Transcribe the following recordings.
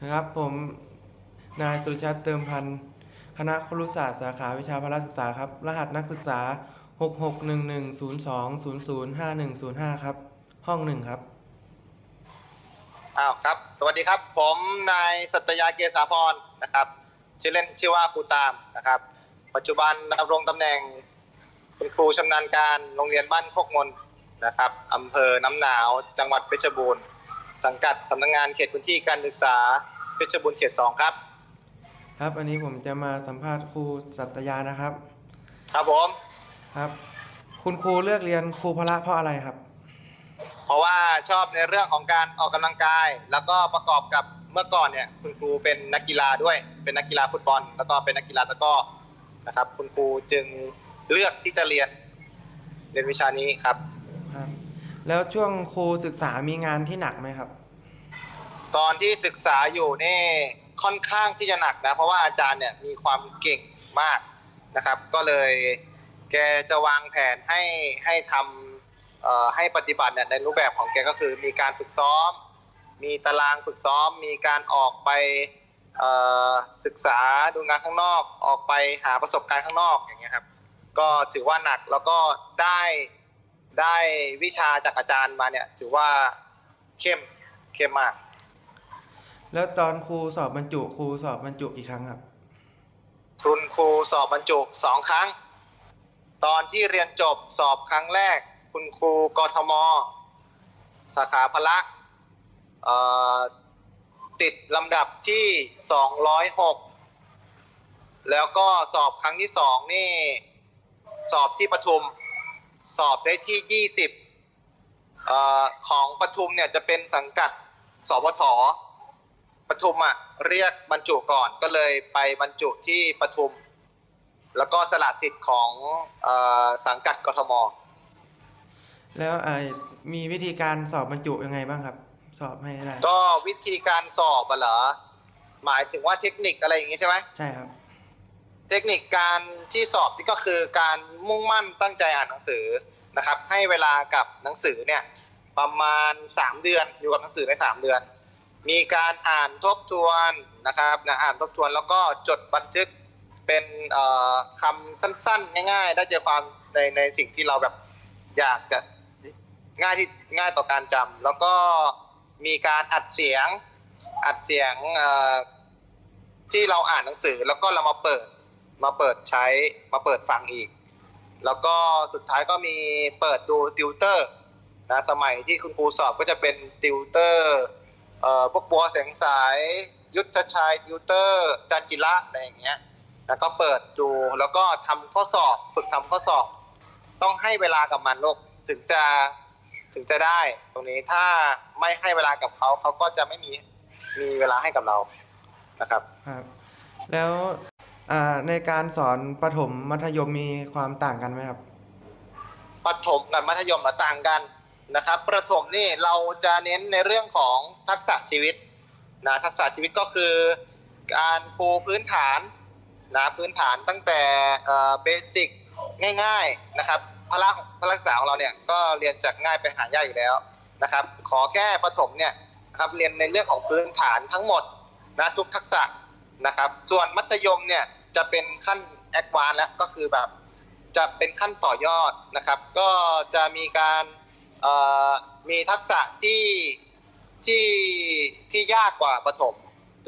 นะครับ ผมนายสุรชัดเติมพันธ์คณะครุศาสตร์สาขาวิชาพละศึกษาครับ รหัสนักศึกษา 661102005105 ครับ ห้องหนึ่งครับ อ้าวครับ สวัสดีครับ ผมนายสัตยาเกษาพรนะครับชื่อเล่นชื่อว่าครูตามนะครับ ปัจจุบันดำรงตำแหน่งเป็นครูชำนาญการโรงเรียนบ้านโคกมนนะครับอำเภอน้ำหนาวจังหวัดเพชรบูรณ์ สังกัดสำนักงานเขตพื้นที่การศึกษาเพชรบูรณ์เขตสองครับ ครับ อันนี้ผมจะมาสัมภาษณ์ครูสัตยานะครับ ครับผมครับ คุณครูเลือกเรียนครูพละเพราะอะไรครับ เพราะว่าชอบในเรื่องของการออกกำลังกาย แล้วก็ประกอบกับเมื่อก่อนเนี่ยคุณครูเป็นนักกีฬาด้วย เป็นนักกีฬาฟุตบอล แล้วก็เป็นนักกีฬาตะกร้อนะครับ คุณครูจึงเลือกที่จะเรียนเรียนวิชานี้ครับครับ แล้วช่วงครูศึกษามีงานที่หนักไหมครับ ตอนที่ศึกษาอยู่นี่ค่อนข้างที่จะหนักนะ เพราะว่าอาจารย์เนี่ยมีความเก่งมากนะครับ ก็เลยแกจะวางแผนให้ให้ทำให้ปฏิบัติเนี่ยในรูปแบบของแกก็คือมีการฝึกซ้อม มีตารางฝึกซ้อม มีการออกไปศึกษาดูงานข้างนอกออกไปหาประสบการณ์ข้างนอกอย่างเงี้ยครับ ก็ถือว่าหนักแล้วก็ได้ ได้วิชาจากอาจารย์มาเนี่ยถือว่าเข้มเข้มมาก แล้วตอนครูสอบบรรจุครูสอบบรรจุกี่ครั้งครับคุณครูสอบบรรจุสองครั้ง ตอนที่เรียนจบสอบครั้งแรก คุณครูกทม สาขาพละเอ่อติดลำดับที่สองร้อยหกแล้วก็สอบครั้งที่สองนี่ สอบที่ปทุม สอบได้ที่ยี่สิบเอ่อของปทุมเนี่ยจะเป็นสังกัดสวทปทุมอะเรียกบรรจุก่อนก็เลยไปบรรจุที่ปทุม แล้วก็สละสิทธิ์ของเออสังกัดกทม แล้วไอ้มีวิธีการสอบบรรจุยังไงบ้างครับ สอบให้ได้ก็วิธีการสอบอะเหรอหมายถึงว่าเทคนิคอะไรอย่างงี้ใช่ไหมใช่ครับ เทคนิคการที่สอบนี่ก็คือการมุ่งมั่นตั้งใจอ่านหนังสือนะครับ ให้เวลากับหนังสือเนี่ยประมาณ 3 เดือนอยู่กับหนังสือใน 3 เดือน มีการอ่านทบทวนนะครับนะอ่านทบทวนแล้วก็จดบันทึกเป็นเอ่อคำสั้นๆ ง่าย ๆ ได้ใจความในในสิ่งที่เราแบบอยากจะง่ายที่ง่ายต่อการจำแล้วก็มีการอัดเสียงอัดเสียงที่เราอ่านหนังสือแล้วก็เรามาเปิด มาเปิดใช้มาเปิดฟังอีก แล้วก็สุดท้ายก็มีเปิดดูติวเตอร์นะสมัยที่คุณครูสอบก็จะเป็นติวเตอร์เอ่อพวกบัวแสงสาย ยุทธชัยติวเตอร์จันจิระอะไรอย่างเงี้ยแล้วก็เปิดดูแล้วก็ทำข้อสอบฝึกทำข้อสอบ ต้องให้เวลากับมันลูกถึงจะถึงจะได้ ตรงนี้ถ้าไม่ให้เวลากับเขาเขาก็จะไม่มีมีเวลาให้กับเรานะครับครับ แล้ว อ่าในการสอนประถมมัธยมมีความต่างกันไหมครับ ประถมกับมัธยมอะต่างกันนะครับ ประถมนี่เราจะเน้นในเรื่องของทักษะชีวิตนะทักษะชีวิตก็คือการปูพื้นฐานนะพื้นฐานตั้งแต่เบสิกง่ายๆนะครับพละพละศึกษาของเราเนี่ยก็เรียนจากง่ายไปหายากอยู่แล้วนะครับ ขอแก้ประถมเนี่ยนะครับเรียนในเรื่องของพื้นฐานทั้งหมดนะทุกทักษะ นะครับ ส่วนมัธยมเนี่ยจะเป็นขั้นแอดวานแล้วก็คือแบบจะเป็นขั้นต่อยอดนะครับ ก็จะมีการมีทักษะที่ที่ที่ยากกว่าประถม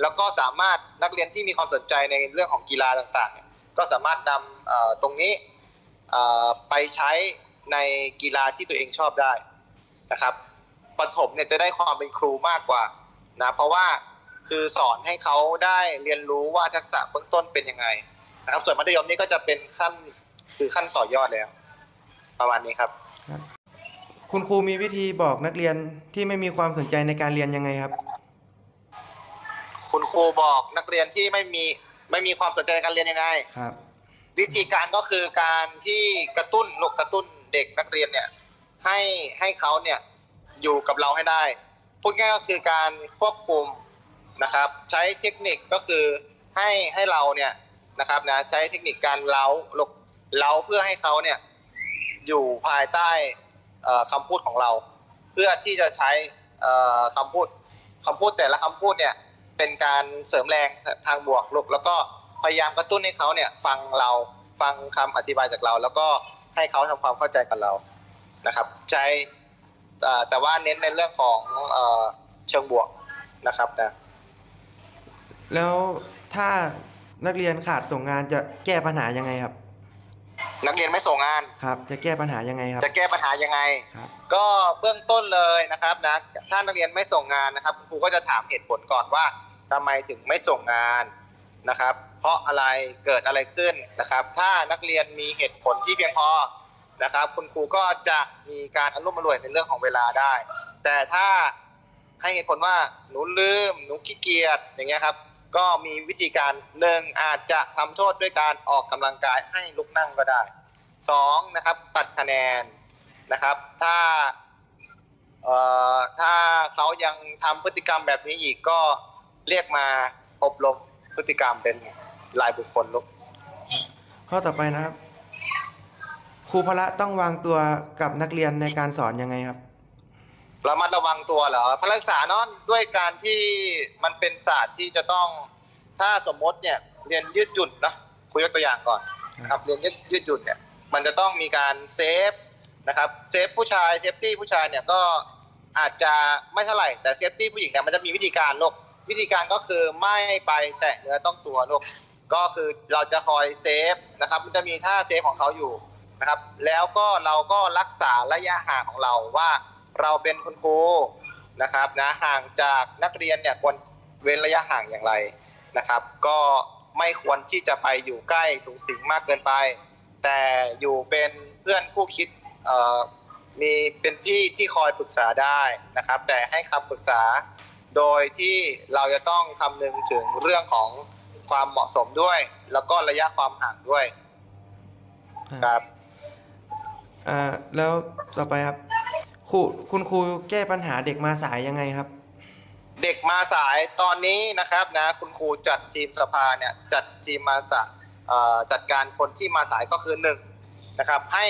แล้วก็สามารถนักเรียนที่มีความสนใจในเรื่องของกีฬาต่างๆเนี่ยก็สามารถนำตรงนี้ไปใช้ในกีฬาที่ตัวเองชอบได้นะครับประถมเนี่ยจะได้ความเป็นครูมากกว่านะเพราะว่า คือสอนให้เขาได้เรียนรู้ว่าทักษะเบื้องต้นเป็นยังไงนะครับ ส่วนมัธยมนี่ก็จะเป็นขั้นคือขั้นต่อยอดแล้ว ประมาณนี้ครับครับ คุณครูมีวิธีบอกนักเรียนที่ไม่มีความสนใจในการเรียนยังไงครับ คุณครูบอกนักเรียนที่ไม่มีไม่มีความสนใจในการเรียนยังไงครับ วิธีการก็คือการที่กระตุ้นลูกกระตุ้นเด็กนักเรียนเนี่ย ให้ให้เขาเนี่ยอยู่กับเราให้ได้พูดง่ายก็คือการควบคุม นะครับ ใช้เทคนิคก็คือให้ให้เราเนี่ยนะครับนะใช้เทคนิคการเล้าลกเล้าเพื่อให้เขาเนี่ยอยู่ภายใต้เอ่อคำพูดของเรา เพื่อที่จะใช้เอ่อคำพูดคำพูดแต่ละคำพูดเนี่ยเป็นการเสริมแรงทางบวกลูกแล้วก็พยายามกระตุ้นให้เขาเนี่ยฟังเราฟังคำอธิบายจากเรา แล้วก็ให้เขาทำความเข้าใจกับเรานะครับ ใช้แต่ว่าเน้นในเรื่องของเอเชิงบวกนะครับนะ แล้วถ้านักเรียนขาดส่งงานจะแก้ปัญหายังไงครับ นักเรียนไม่ส่งงาน ครับ จะแก้ปัญหายังไงครับ จะแก้ปัญหายังไง ครับ ก็เบื้องต้นเลยนะครับนะถ้านักเรียนไม่ส่งงานนะครับครูก็จะถามเหตุผลก่อนว่าทำไมถึงไม่ส่งงานนะครับ เพราะอะไรเกิดอะไรขึ้นนะครับ ถ้านักเรียนมีเหตุผลที่เพียงพอนะครับ คุณครูก็จะมีการอารมณ์อร่วยในเรื่องของเวลาได้ แต่ถ้าให้เหตุผลว่าหนูลืมหนูขี้เกียจอย่างเงี้ยครับ ก็มีวิธีการหนึ่งอาจจะทำโทษด้วยการออกกำลังกายให้ลุกนั่งก็ได้สองนะครับตัดคะแนนนะครับ ถ้าเอ่อถ้าเขายังทำพฤติกรรมแบบนี้อีกก็เรียกมาอบรมพฤติกรรมเป็นรายบุคคลลูกข้อต่อไปนะครับ ครูพละต้องวางตัวกับนักเรียนในการสอนยังไงครับ ระมัดระวังตัวเหรอพลักษาเนาะด้วยการที่มันเป็นศาสตร์ที่จะต้อง ถ้าสมมติเนี่ยเรียนยืดหยุ่นนะคุยยกตัวอย่างก่อนนะครับเรียนยืดยืดหยุ่นเนี่ยมันจะต้องมีการเซฟนะครับเซฟผู้ชายเซฟตี้ผู้ชายเนี่ยก็อาจจะไม่เท่าไหร่แต่เซฟตี้ผู้หญิงเนี่ยมันจะมีวิธีการลูกวิธีการก็คือไม่ไปแตะเนื้อต้องตัวลูกก็คือเราจะคอยเซฟนะครับ มันจะมีท่าเซฟของเขาอยู่นะครับ แล้วก็เราก็รักษาระยะห่างของเราว่า เราเป็นคุณครูนะครับนะห่างจากนักเรียนเนี่ยควรเว้นระยะห่างอย่างไรนะครับ ก็ไม่ควรที่จะไปอยู่ใกล้สูงสิงมากเกินไป แต่อยู่เป็นเพื่อนคู่คิดมีเป็นพี่ที่คอยปรึกษาได้นะครับ แต่ให้คำปรึกษาโดยที่เราจะต้องคำนึงถึงเรื่องของความเหมาะสมด้วย แล้วก็ระยะความห่างด้วยครับอ่าแล้วต่อไปครับ ครูคุณครูแก้ปัญหาเด็กมาสายยังไงครับ เด็กมาสายตอนนี้นะครับนะคุณครูจัดทีมสภาเนี่ยจัดทีมมาจะจัดการคนที่มาสายก็คือหนึ่งนะครับ ให้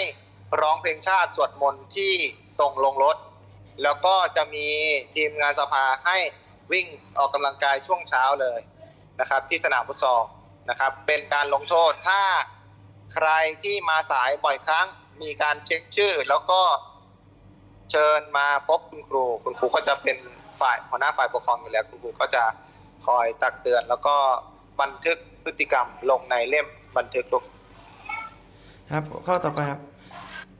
ร้องเพลงชาติสวดมนต์ที่ตรงลงรถ แล้วก็จะมีทีมงานสภาให้วิ่งออกกำลังกายช่วงเช้าเลยนะครับ ที่สนามฟุตซอลนะครับ เป็นการลงโทษถ้าใครที่มาสายบ่อยครั้งมีการเช็คชื่อ แล้วก็ เชิญมาพบคุณครู คุณครูก็จะเป็นฝ่ายหัวหน้าฝ่ายปกครองอยู่แล้ว คุณครูก็จะคอยตักเตือน แล้วก็บันทึกพฤติกรรมลงในเล่มบันทึกลูกครับ ข้อต่อไปครับ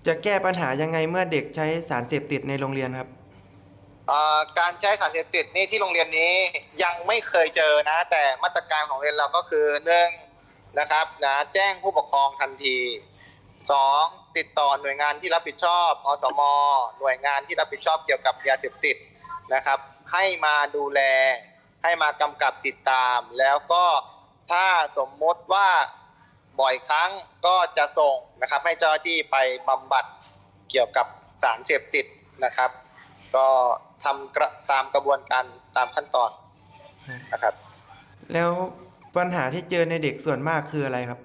จะแก้ปัญหายังไงเมื่อเด็กใช้สารเสพติดในโรงเรียนครับเอ่อการใช้สารเสพติดนี่ที่โรงเรียนนี้ยังไม่เคยเจอนะ แต่มาตรการของโรงเรียนเราก็คือหนึ่งนะครับนะแจ้งผู้ปกครองทันทีสอง ติดต่อหน่วยงานที่รับผิดชอบอสม หน่วยงานที่รับผิดชอบเกี่ยวกับยาเสพติดนะครับ ให้มาดูแล ให้มากำกับติดตาม แล้วก็ถ้าสมมติว่าบ่อยครั้งก็จะส่งนะครับ ให้เจ้าหน้าที่ไปบำบัดเกี่ยวกับสารเสพติดนะครับ ก็ทำกระตามกระบวนการตามขั้นตอนนะครับ แล้วปัญหาที่เจอในเด็กส่วนมากคืออะไรครับ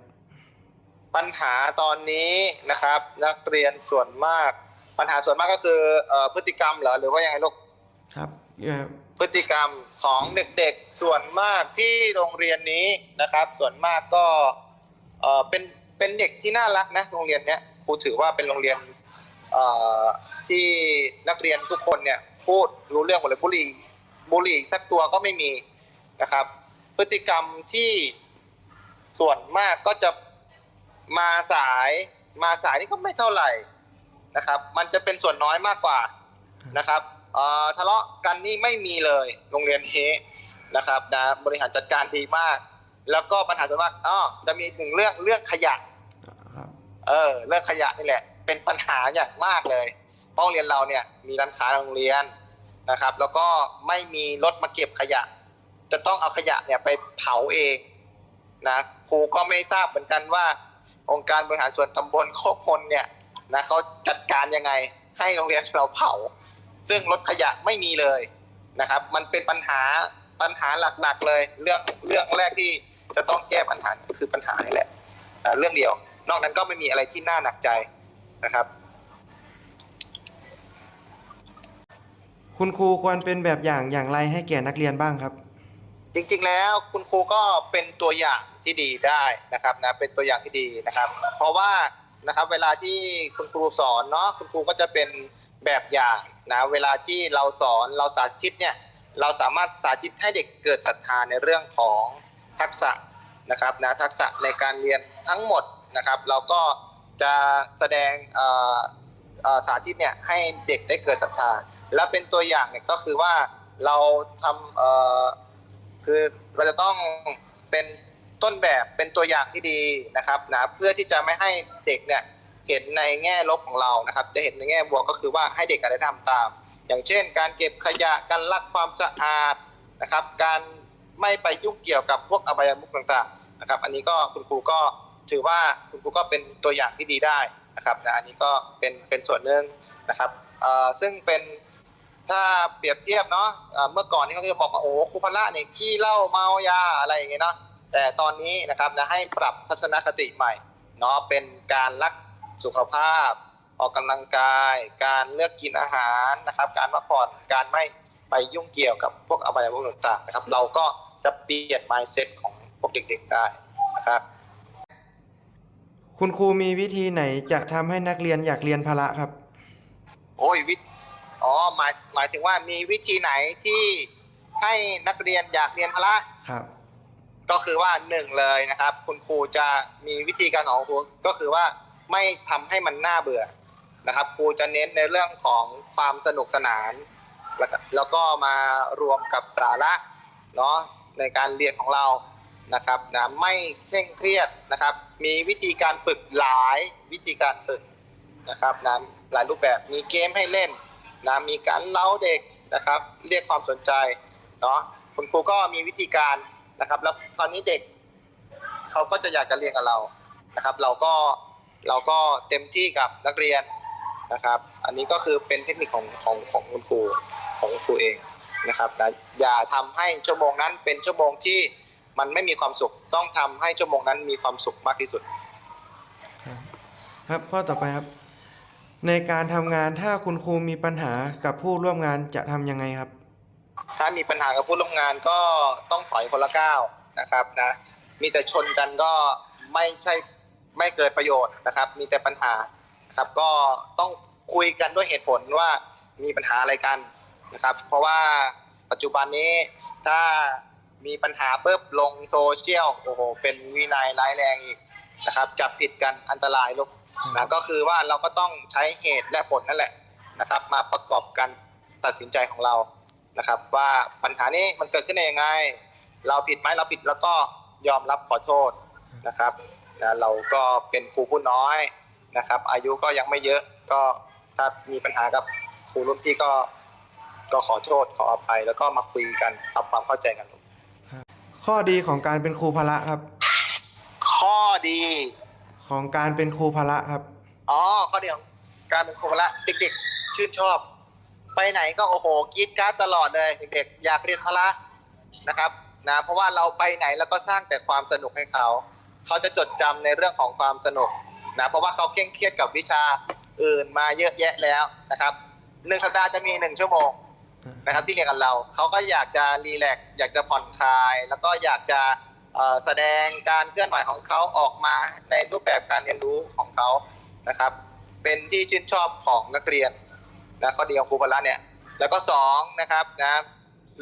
ปัญหาตอนนี้นะครับ นักเรียนส่วนมาก ปัญหาส่วนมากก็คือเอ่อพฤติกรรมเหรอหรือว่ายังไงลูกครับเอ่อพฤติกรรมของเด็กๆส่วนมากที่โรงเรียนนี้นะครับ ส่วนมากก็เอ่อเป็นเป็นเด็กที่น่ารักนะโรงเรียนเนี้ยครูถือว่าเป็นโรงเรียนเอ่อที่นักเรียนทุกคนเนี่ยพูดรู้เรื่องหมดเลยบุหรี่บุหรี่สักตัวก็ไม่มีนะครับ พฤติกรรมที่ส่วนมากก็จะ มาสายมาสายนี่ก็ไม่เท่าไหร่นะครับ มันจะเป็นส่วนน้อยมากกว่านะครับเอ่อทะเลาะกันนี่ไม่มีเลยโรงเรียนนี้นะครับนะบริหารจัดการดีมาก แล้วก็ปัญหาส่วนมากอ๋อจะมีหนึ่งเรื่องเรื่องขยะครับเออเรื่องขยะนี่แหละ เป็นปัญหาอย่างมากเลยเพราะโรงเรียนเราเนี่ยมีร้านค้าโรงเรียนนะครับ แล้วก็ไม่มีรถมาเก็บขยะ จะต้องเอาขยะเนี่ยไปเผาเองนะครูก็ไม่ทราบเหมือนกันว่า องค์การบริหารส่วนตำบลโคกพลเนี่ยนะเขาจัดการยังไงให้โรงเรียนเราเผา ซึ่งรถขยะไม่มีเลยนะครับ มันเป็นปัญหาปัญหาหลักๆเลย เรื่องเรื่องแรกที่จะต้องแก้ปัญหาคือปัญหานี่แหละอ่าเรื่องเดียว นอกนั้นก็ไม่มีอะไรที่น่าหนักใจนะครับ คุณครูควรเป็นแบบอย่างอย่างไรให้แก่นักเรียนบ้างครับ จริงๆแล้วคุณครูก็เป็นตัวอย่าง ที่ดีได้นะครับนะเป็นตัวอย่างที่ดีนะครับ เพราะว่านะครับเวลาที่คุณครูสอนเนาะคุณครูก็จะเป็นแบบอย่างนะเวลาที่เราสอนเราสาธิตเนี่ยเราสามารถสาธิตให้เด็กเกิดศรัทธาในเรื่องของทักษะนะครับนะทักษะในการเรียนทั้งหมดนะครับ เราก็จะแสดงสาธิตเนี่ยให้เด็กได้เกิดศรัทธาและเป็นตัวอย่างเนี่ยก็คือว่าเราทำคือเราจะต้องเป็น ต้นแบบเป็นตัวอย่างที่ดีนะครับนะเพื่อที่จะไม่ให้เด็กเนี่ยเห็นในแง่ลบของเรานะครับ จะเห็นในแง่บวกก็คือว่าให้เด็กได้ทำตาม อย่างเช่น การเก็บขยะการรักความสะอาดนะครับ การไม่ไปยุ่งเกี่ยวกับพวกอบายมุขต่างๆนะครับ อันนี้ก็คุณครูก็ถือว่าคุณครูก็เป็นตัวอย่างที่ดีได้นะครับนะอันนี้ก็เป็นเป็นส่วนหนึ่งนะครับเอ่อซึ่งเป็นถ้าเปรียบเทียบเนาะเอ่อเมื่อก่อนนี่เขาจะบอกว่าโอ้ครูพละเนี่ยขี้เหล้าเมายาอะไรอย่างเงี้ยเนาะ แต่ตอนนี้นะครับนะให้ปรับทัศนคติใหม่เนาะเป็นการรักสุขภาพ ออกกำลังกาย การเลือกกินอาหารนะครับ การพักผ่อนการไม่ไปยุ่งเกี่ยวกับพวกอบายมุขต่างๆนะครับ เราก็จะเปลี่ยน mindset ของพวกเด็กๆได้นะครับ คุณครูมีวิธีไหนจะทำให้นักเรียนอยากเรียนพละครับ โอ้ยวิอ๋อหมายหมายถึงว่ามีวิธีไหนที่ให้นักเรียนอยากเรียนพละครับ ก็คือว่าหนึ่งเลยนะครับ คุณครูจะมีวิธีการของครูก็คือว่าไม่ทำให้มันน่าเบื่อนะครับ ครูจะเน้นในเรื่องของความสนุกสนานแล้วก็แล้วก็มารวมกับสาระเนาะในการเรียนของเรานะครับนะไม่เคร่งเครียดนะครับ มีวิธีการฝึกหลายวิธีการฝึกนะครับนะหลายรูปแบบมีเกมให้เล่นนะมีการเล้าเด็กนะครับ เรียกความสนใจเนาะคุณครูก็มีวิธีการ นะครับ แล้วคราวนี้เด็กเขาก็จะอยากจะเรียนกับเรานะครับ เราก็เราก็เต็มที่กับนักเรียนนะครับ อันนี้ก็คือเป็นเทคนิคของของของคุณครูของคุณครูเองนะครับนะอย่าทำให้ชั่วโมงนั้นเป็นชั่วโมงที่มันไม่มีความสุขต้องทำให้ชั่วโมงนั้นมีความสุขมากที่สุด ครับครับข้อต่อไปครับ ในการทำงานถ้าคุณครูมีปัญหากับผู้ร่วมงานจะทำยังไงครับ ถ้ามีปัญหากับผู้ร่วมงานก็ต้องถอยคนละก้าวนะครับนะมีแต่ชนกันก็ไม่ใช่ไม่เกิดประโยชน์นะครับ มีแต่ปัญหานะครับก็ต้องคุยกันด้วยเหตุผลว่ามีปัญหาอะไรกันนะครับ เพราะว่าปัจจุบันนี้ถ้ามีปัญหาปุ๊บลงโซเชียลโอ้โหเป็นวินัยร้ายแรงอีกนะครับ จับผิดกันอันตรายลูกนะก็คือว่าเราก็ต้องใช้เหตุและผลนั่นแหละนะครับ มาประกอบกันตัดสินใจของเรา นะครับ ว่าปัญหานี้มันเกิดขึ้นได้ยังไง เราผิดไหมเราผิดแล้วก็ยอมรับขอโทษนะครับนะเราก็เป็นครูผู้น้อยนะครับ อายุก็ยังไม่เยอะก็ถ้ามีปัญหากับครูรุ่นพี่ก็ก็ขอโทษขออภัยแล้วก็มาคุยกันปรับความเข้าใจกันข้อดีของการเป็นครูพละครับ ข้อดีของการเป็นครูพละครับ อ๋อข้อเดียวการเป็นครูพละเด็กๆ ชื่นชอบ ไปไหนก็โอ้โหกรีดการ์ดตลอดเลยเด็กอยากเรียนพละนะครับนะเพราะว่าเราไปไหนแล้วก็สร้างแต่ความสนุกให้เขา เขาจะจดจำในเรื่องของความสนุกนะเพราะว่าเขาเคร่งเครียดกับวิชาอื่นมาเยอะแยะแล้วนะครับหนึ่งสัปดาห์จะมีหนึ่งชั่วโมงนะครับที่เรียนกับเราเขาก็อยากจะรีแลกซ์อยากจะผ่อนคลาย แล้วก็อยากจะแสดงการเคลื่อนไหวของเขาออกมาในรูปแบบการเรียนรู้ของเขานะครับ เป็นที่ชื่นชอบของนักเรียน นะข้อดีของครูพละเนี่ย แล้วก็สองนะครับนะ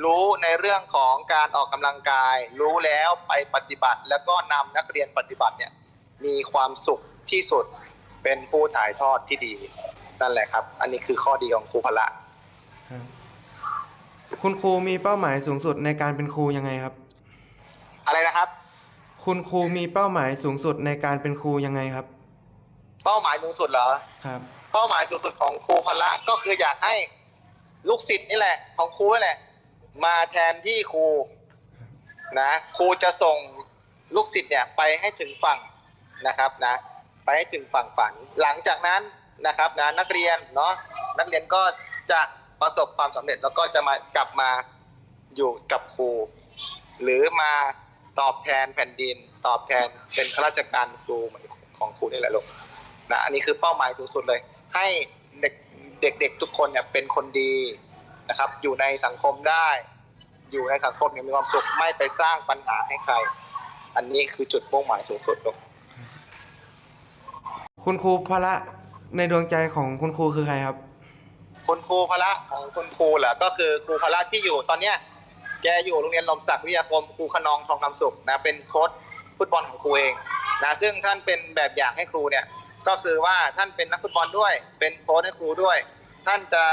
รู้ในเรื่องของการออกกำลังกาย รู้แล้วไปปฏิบัติ แล้วก็นำนักเรียนปฏิบัติเนี่ยมีความสุขที่สุดเป็นผู้ถ่ายทอดที่ดีนั่นแหละครับ อันนี้คือข้อดีของครูพละครับคุณครูมีเป้าหมายสูงสุดในการเป็นครูยังไงครับ อะไรนะครับ คุณครูมีเป้าหมายสูงสุดในการเป็นครูยังไงครับ เป้าหมายสูงสุดเหรอครับ เป้าหมายสูงสุดของครูพละก็คืออยากให้ลูกศิษย์นี่แหละ ของครูนี่แหละ มาแทนที่ครูนะครูจะส่งลูกศิษย์เนี่ยไปให้ถึงฝั่งนะครับนะ ไปให้ถึงฝั่งฝัน หลังจากนั้นนะครับนะนักเรียนเนาะนักเรียนก็จะประสบความสำเร็จแล้วก็จะมากลับมาอยู่กับครู หรือมาตอบแทนแผ่นดิน ตอบแทนเป็นข้าราชการครูของครูนี่แหละลูกนะอันนี้คือเป้าหมายสูงสุดเลย ให้เด็กเด็กๆทุกคนเนี่ยเป็นคนดีนะครับ อยู่ในสังคมได้ อยู่ในสังคมอย่างมีความสุขไม่ไปสร้างปัญหาให้ใคร อันนี้คือจุดมุ่งหมายสูงสุดลูกคุณครูพละในดวงใจของคุณครูคือใครครับ คุณครูพละของคุณครูเหรอก็คือครูพละที่อยู่ตอนเนี้ยแกอยู่โรงเรียนลมศักดิ์วิทยาคมครูขนองทองคำสุขนะเป็นโค้ชฟุตบอลของครูเองนะซึ่งท่านเป็นแบบอย่างให้ครูเนี่ย ก็คือว่าท่านเป็นนักฟุตบอลด้วย เป็นโค้ชให้ครูด้วย ท่านจะ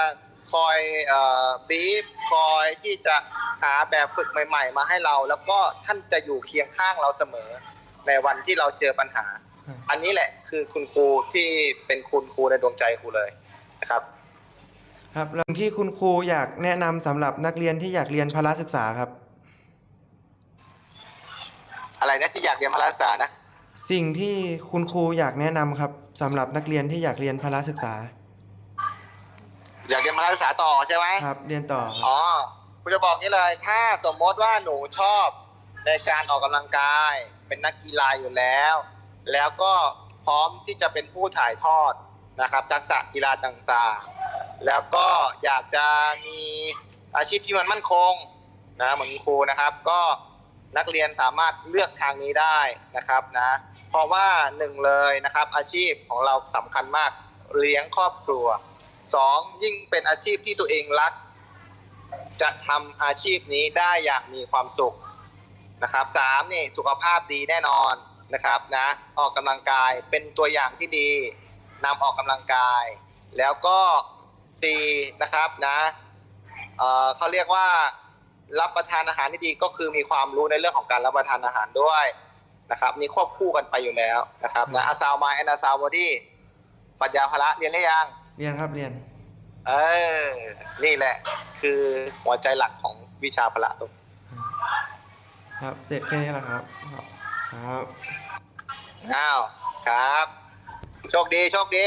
คอยเอ่อบีฟคอยที่จะหาแบบฝึกใหม่ ๆ มาให้เรา แล้วก็ท่านจะอยู่เคียงข้างเราเสมอ ในวันที่เราเจอปัญหา อันนี้แหละคือคุณครูที่เป็นคุณครูในดวงใจครูเลยนะครับ ครับแล้วที่คุณครูอยากแนะนำสำหรับนักเรียนที่อยากเรียนพละศึกษาครับ อะไรนะที่อยากเรียนพละศึกษานะ สิ่งที่คุณครูอยากแนะนำครับสำหรับนักเรียนที่อยากเรียนพละศึกษาอยากเรียนพละศึกษาต่อใช่ไหม ครับ เรียนต่อครับ อ๋อคุณจะบอกนี้เลย ถ้าสมมติว่าหนูชอบในการออกกำลังกาย เป็นนักกีฬาอยู่แล้ว แล้วก็พร้อมที่จะเป็นผู้ถ่ายทอดนะครับ ทักษะกีฬาต่างๆ แล้วก็อยากจะมีอาชีพที่มันมั่นคงนะเหมือนคุณครูนะครับ ก็นักเรียนสามารถเลือกทางนี้ได้นะครับนะเพ ราะว่าหนึ่งเลยนะครับ อาชีพของเราสำคัญมากเลี้ยงครอบครัวสองยิ่งเป็นอาชีพที่ตัวเองรัก จะทำอาชีพนี้ได้อย่างมีความสุขนะครับสามนี่สุขภาพดีแน่นอนนะครับนะออกกำลังกายเป็นตัวอย่างที่ดีนำออกกำลังกาย แล้วก็สี่นะครับนะเเขาเรียกว่ารับประทานอาหารที่ดีก็คือมีความรู้ในเรื่องของการรับประทานอาหารด้วย นะครับนี่ควบคู่กันไปอยู่แล้วนะครับนะอาซาวมาแอนอาซาวบอดี้ปรัญญาพละเรียนหรือยัง เรียนครับเรียน เออ นี่แหละ คือหัวใจหลักของวิชาพละตรงครับเสร็จแค่นี้แหละครับ ครับอ้าวครับ โชคดี โชคดี